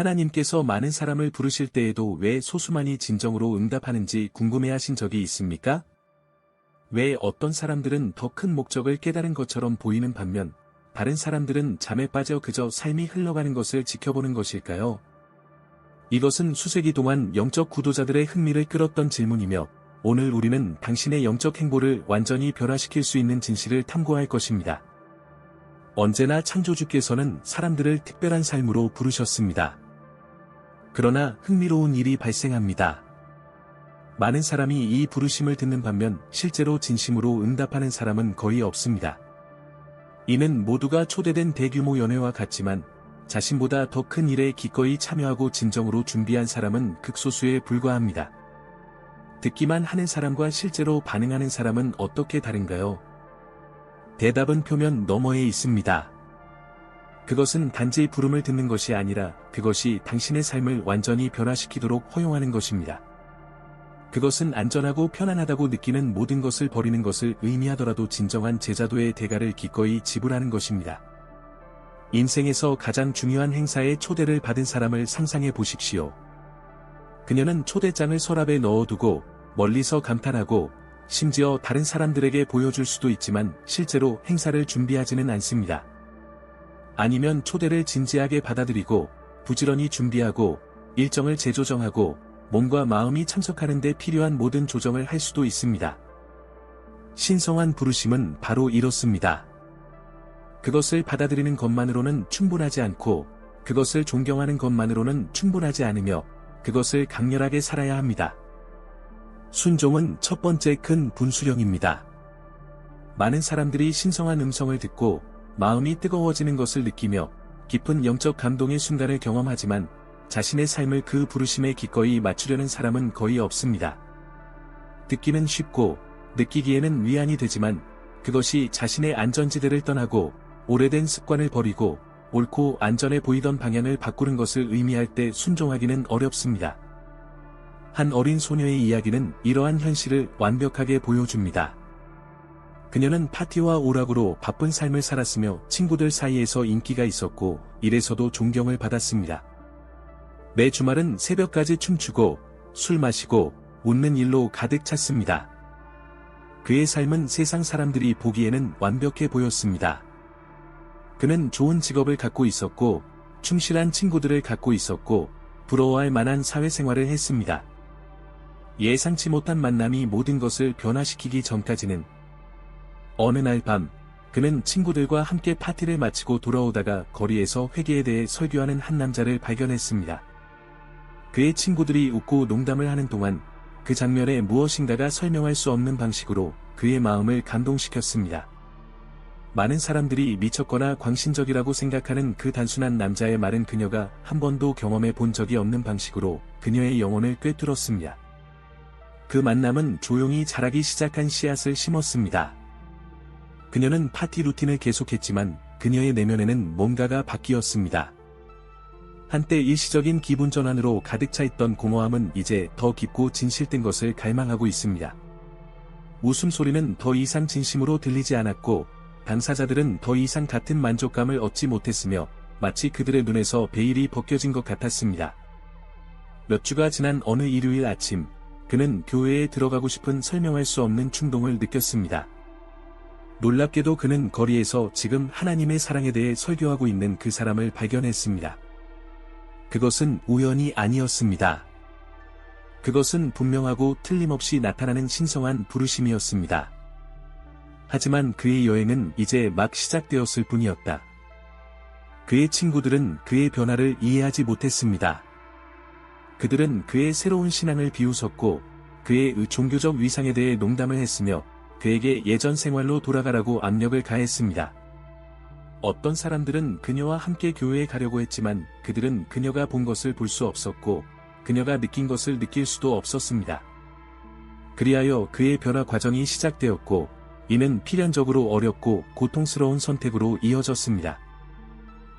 하나님께서 많은 사람을 부르실 때에도 왜 소수만이 진정으로 응답하는지 궁금해하신 적이 있습니까? 왜 어떤 사람들은 더 큰 목적을 깨달은 것처럼 보이는 반면 다른 사람들은 잠에 빠져 그저 삶이 흘러가는 것을 지켜보는 것일까요? 이것은 수세기 동안 영적 구도자들의 흥미를 끌었던 질문이며 오늘 우리는 당신의 영적 행보를 완전히 변화시킬 수 있는 진실을 탐구할 것입니다. 언제나 창조주께서는 사람들을 특별한 삶으로 부르셨습니다. 그러나 흥미로운 일이 발생합니다. 많은 사람이 이 부르심을 듣는 반면 실제로 진심으로 응답하는 사람은 거의 없습니다. 이는 모두가 초대된 대규모 연회와 같지만 자신보다 더 큰 일에 기꺼이 참여하고 진정으로 준비한 사람은 극소수에 불과합니다. 듣기만 하는 사람과 실제로 반응하는 사람은 어떻게 다른가요? 대답은 표면 너머에 있습니다. 그것은 단지 부름을 듣는 것이 아니라 그것이 당신의 삶을 완전히 변화시키도록 허용하는 것입니다. 그것은 안전하고 편안하다고 느끼는 모든 것을 버리는 것을 의미하더라도 진정한 제자도의 대가를 기꺼이 지불하는 것입니다. 인생에서 가장 중요한 행사에 초대를 받은 사람을 상상해 보십시오. 그녀는 초대장을 서랍에 넣어두고 멀리서 감탄하고 심지어 다른 사람들에게 보여줄 수도 있지만 실제로 행사를 준비하지는 않습니다. 아니면 초대를 진지하게 받아들이고 부지런히 준비하고 일정을 재조정하고 몸과 마음이 참석하는 데 필요한 모든 조정을 할 수도 있습니다. 신성한 부르심은 바로 이렇습니다. 그것을 받아들이는 것만으로는 충분하지 않고 그것을 존경하는 것만으로는 충분하지 않으며 그것을 강렬하게 살아야 합니다. 순종은 첫 번째 큰 분수령입니다. 많은 사람들이 신성한 음성을 듣고 마음이 뜨거워지는 것을 느끼며 깊은 영적 감동의 순간을 경험하지만 자신의 삶을 그 부르심에 기꺼이 맞추려는 사람은 거의 없습니다. 듣기는 쉽고 느끼기에는 위안이 되지만 그것이 자신의 안전지대를 떠나고 오래된 습관을 버리고 옳고 안전해 보이던 방향을 바꾸는 것을 의미할 때 순종하기는 어렵습니다. 한 어린 소녀의 이야기는 이러한 현실을 완벽하게 보여줍니다. 그녀는 파티와 오락으로 바쁜 삶을 살았으며 친구들 사이에서 인기가 있었고 일에서도 존경을 받았습니다. 매 주말은 새벽까지 춤추고 술 마시고 웃는 일로 가득 찼습니다. 그의 삶은 세상 사람들이 보기에는 완벽해 보였습니다. 그는 좋은 직업을 갖고 있었고 충실한 친구들을 갖고 있었고 부러워할 만한 사회생활을 했습니다. 예상치 못한 만남이 모든 것을 변화시키기 전까지는 어느 날 밤, 그는 친구들과 함께 파티를 마치고 돌아오다가 거리에서 회계에 대해 설교하는 한 남자를 발견했습니다. 그의 친구들이 웃고 농담을 하는 동안 그 장면에 무엇인가가 설명할 수 없는 방식으로 그의 마음을 감동시켰습니다. 많은 사람들이 미쳤거나 광신적이라고 생각하는 그 단순한 남자의 말은 그녀가 한 번도 경험해 본 적이 없는 방식으로 그녀의 영혼을 꿰뚫었습니다. 그 만남은 조용히 자라기 시작한 씨앗을 심었습니다. 그녀는 파티 루틴을 계속했지만 그녀의 내면에는 뭔가가 바뀌었습니다. 한때 일시적인 기분 전환으로 가득 차 있던 공허함은 이제 더 깊고 진실된 것을 갈망하고 있습니다. 웃음소리는 더 이상 진심으로 들리지 않았고 당사자들은 더 이상 같은 만족감을 얻지 못했으며 마치 그들의 눈에서 베일이 벗겨진 것 같았습니다. 몇 주가 지난 어느 일요일 아침, 그는 교회에 들어가고 싶은 설명할 수 없는 충동을 느꼈습니다. 놀랍게도 그는 거리에서 지금 하나님의 사랑에 대해 설교하고 있는 그 사람을 발견했습니다. 그것은 우연이 아니었습니다. 그것은 분명하고 틀림없이 나타나는 신성한 부르심이었습니다. 하지만 그의 여행은 이제 막 시작되었을 뿐이었다. 그의 친구들은 그의 변화를 이해하지 못했습니다. 그들은 그의 새로운 신앙을 비웃었고 그의 종교적 위상에 대해 농담을 했으며 그에게 예전 생활로 돌아가라고 압력을 가했습니다. 어떤 사람들은 그녀와 함께 교회에 가려고 했지만 그들은 그녀가 본 것을 볼 수 없었고 그녀가 느낀 것을 느낄 수도 없었습니다. 그리하여 그의 변화 과정이 시작되었고 이는 필연적으로 어렵고 고통스러운 선택으로 이어졌습니다.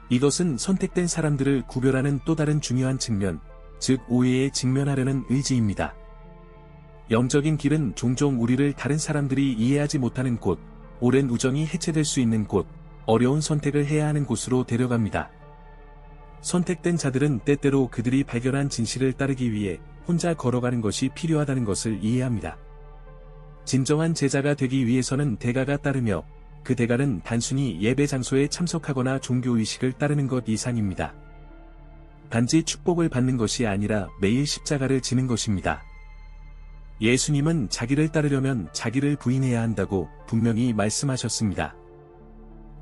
이것은 선택된 사람들을 구별하는 또 다른 중요한 측면, 즉 오해에 직면하려는 의지입니다. 영적인 길은 종종 우리를 다른 사람들이 이해하지 못하는 곳, 오랜 우정이 해체될 수 있는 곳, 어려운 선택을 해야 하는 곳으로 데려갑니다. 선택된 자들은 때때로 그들이 발견한 진실을 따르기 위해 혼자 걸어가는 것이 필요하다는 것을 이해합니다. 진정한 제자가 되기 위해서는 대가가 따르며 그 대가는 단순히 예배 장소에 참석하거나 종교의식을 따르는 것 이상입니다. 단지 축복을 받는 것이 아니라 매일 십자가를 지는 것입니다. 예수님은 자기를 따르려면 자기를 부인해야 한다고 분명히 말씀하셨습니다.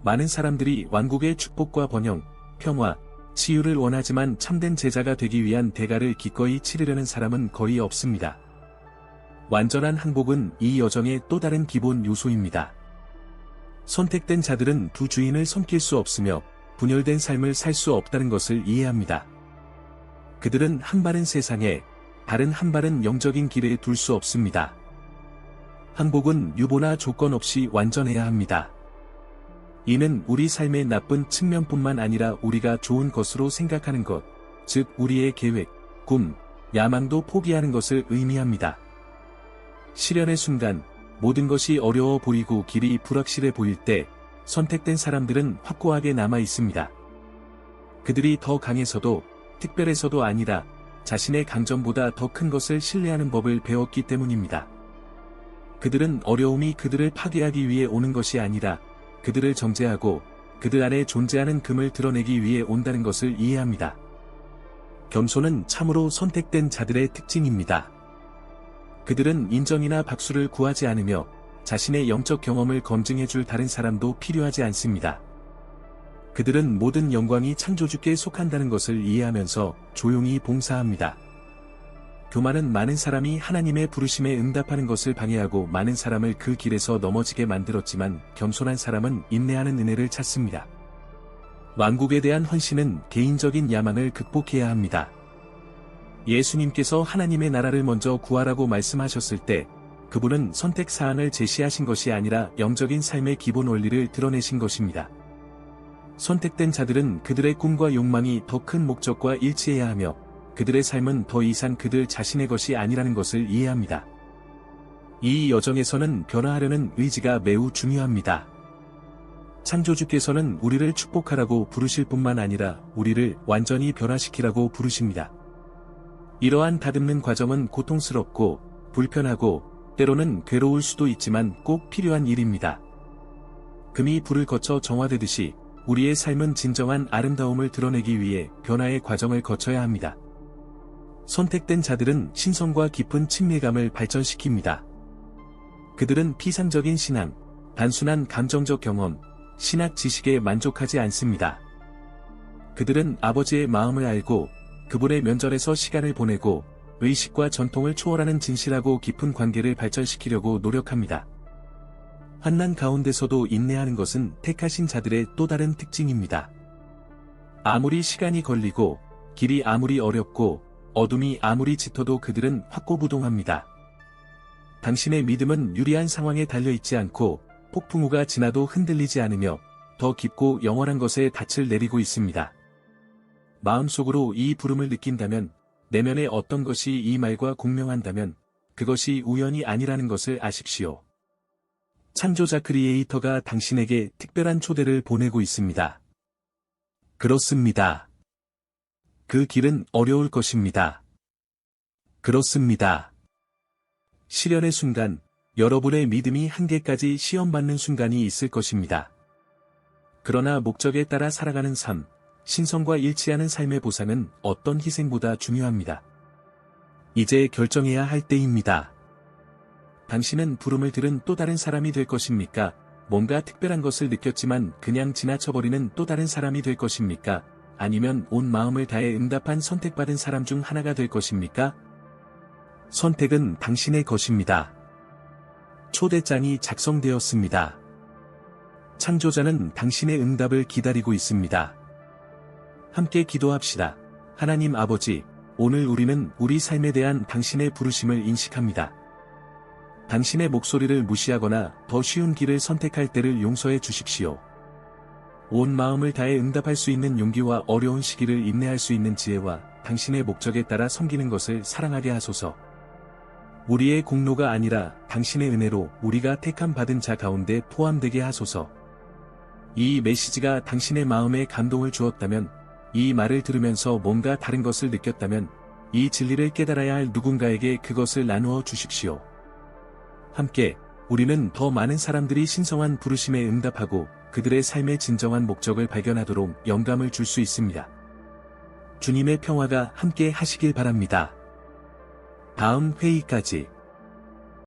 많은 사람들이 왕국의 축복과 번영, 평화, 치유를 원하지만 참된 제자가 되기 위한 대가를 기꺼이 치르려는 사람은 거의 없습니다. 완전한 항복은 이 여정의 또 다른 기본 요소입니다. 선택된 자들은 두 주인을 섬길 수 없으며 분열된 삶을 살 수 없다는 것을 이해합니다. 그들은 한 발은 세상에, 다른 한 발은 영적인 길에 둘 수 없습니다. 항복은 유보나 조건 없이 완전해야 합니다. 이는 우리 삶의 나쁜 측면뿐만 아니라 우리가 좋은 것으로 생각하는 것, 즉 우리의 계획, 꿈, 야망도 포기하는 것을 의미합니다. 실현의 순간, 모든 것이 어려워 보이고 길이 불확실해 보일 때, 선택된 사람들은 확고하게 남아 있습니다. 그들이 더 강해서도, 특별해서도 아니라, 자신의 강점보다 더 큰 것을 신뢰하는 법을 배웠기 때문입니다. 그들은 어려움이 그들을 파괴하기 위해 오는 것이 아니라, 그들을 정죄하고 그들 안에 존재하는 금을 드러내기 위해 온다는 것을 이해합니다. 겸손은 참으로 선택된 자들의 특징입니다. 그들은 인정이나 박수를 구하지 않으며 자신의 영적 경험을 검증해 줄 다른 사람도 필요하지 않습니다. 그들은 모든 영광이 창조주께 속한다는 것을 이해하면서 조용히 봉사합니다. 교만은 많은 사람이 하나님의 부르심에 응답하는 것을 방해하고 많은 사람을 그 길에서 넘어지게 만들었지만 겸손한 사람은 인내하는 은혜를 찾습니다. 왕국에 대한 헌신은 개인적인 야망을 극복해야 합니다. 예수님께서 하나님의 나라를 먼저 구하라고 말씀하셨을 때 그분은 선택 사안을 제시하신 것이 아니라 영적인 삶의 기본 원리를 드러내신 것입니다. 선택된 자들은 그들의 꿈과 욕망이 더 큰 목적과 일치해야 하며 그들의 삶은 더 이상 그들 자신의 것이 아니라는 것을 이해합니다. 이 여정에서는 변화하려는 의지가 매우 중요합니다. 창조주께서는 우리를 축복하라고 부르실 뿐만 아니라 우리를 완전히 변화시키라고 부르십니다. 이러한 다듬는 과정은 고통스럽고 불편하고 때로는 괴로울 수도 있지만 꼭 필요한 일입니다. 금이 불을 거쳐 정화되듯이 우리의 삶은 진정한 아름다움을 드러내기 위해 변화의 과정을 거쳐야 합니다. 선택된 자들은 신성과 깊은 친밀감을 발전시킵니다. 그들은 피상적인 신앙, 단순한 감정적 경험, 신학 지식에 만족하지 않습니다. 그들은 아버지의 마음을 알고 그분의 면전에서 시간을 보내고 의식과 전통을 초월하는 진실하고 깊은 관계를 발전시키려고 노력합니다. 환난 가운데서도 인내하는 것은 택하신 자들의 또 다른 특징입니다. 아무리 시간이 걸리고 길이 아무리 어렵고 어둠이 아무리 짙어도 그들은 확고부동합니다. 당신의 믿음은 유리한 상황에 달려있지 않고 폭풍우가 지나도 흔들리지 않으며 더 깊고 영원한 것에 닻을 내리고 있습니다. 마음속으로 이 부름을 느낀다면 내면에 어떤 것이 이 말과 공명한다면 그것이 우연이 아니라는 것을 아십시오. 창조자 크리에이터가 당신에게 특별한 초대를 보내고 있습니다. 그렇습니다. 그 길은 어려울 것입니다. 그렇습니다. 실현의 순간, 여러분의 믿음이 한계까지 시험받는 순간이 있을 것입니다. 그러나 목적에 따라 살아가는 삶, 신성과 일치하는 삶의 보상은 어떤 희생보다 중요합니다. 이제 결정해야 할 때입니다. 당신은 부름을 들은 또 다른 사람이 될 것입니까? 뭔가 특별한 것을 느꼈지만 그냥 지나쳐버리는 또 다른 사람이 될 것입니까? 아니면 온 마음을 다해 응답한 선택받은 사람 중 하나가 될 것입니까? 선택은 당신의 것입니다. 초대장이 작성되었습니다. 창조자는 당신의 응답을 기다리고 있습니다. 함께 기도합시다. 하나님 아버지, 오늘 우리는 우리 삶에 대한 당신의 부르심을 인식합니다. 당신의 목소리를 무시하거나 더 쉬운 길을 선택할 때를 용서해 주십시오. 온 마음을 다해 응답할 수 있는 용기와 어려운 시기를 인내할 수 있는 지혜와 당신의 목적에 따라 섬기는 것을 사랑하게 하소서. 우리의 공로가 아니라 당신의 은혜로 우리가 택함 받은 자 가운데 포함되게 하소서. 이 메시지가 당신의 마음에 감동을 주었다면 이 말을 들으면서 뭔가 다른 것을 느꼈다면 이 진리를 깨달아야 할 누군가에게 그것을 나누어 주십시오. 함께 우리는 더 많은 사람들이 신성한 부르심에 응답하고 그들의 삶의 진정한 목적을 발견하도록 영감을 줄 수 있습니다. 주님의 평화가 함께 하시길 바랍니다. 다음 회의까지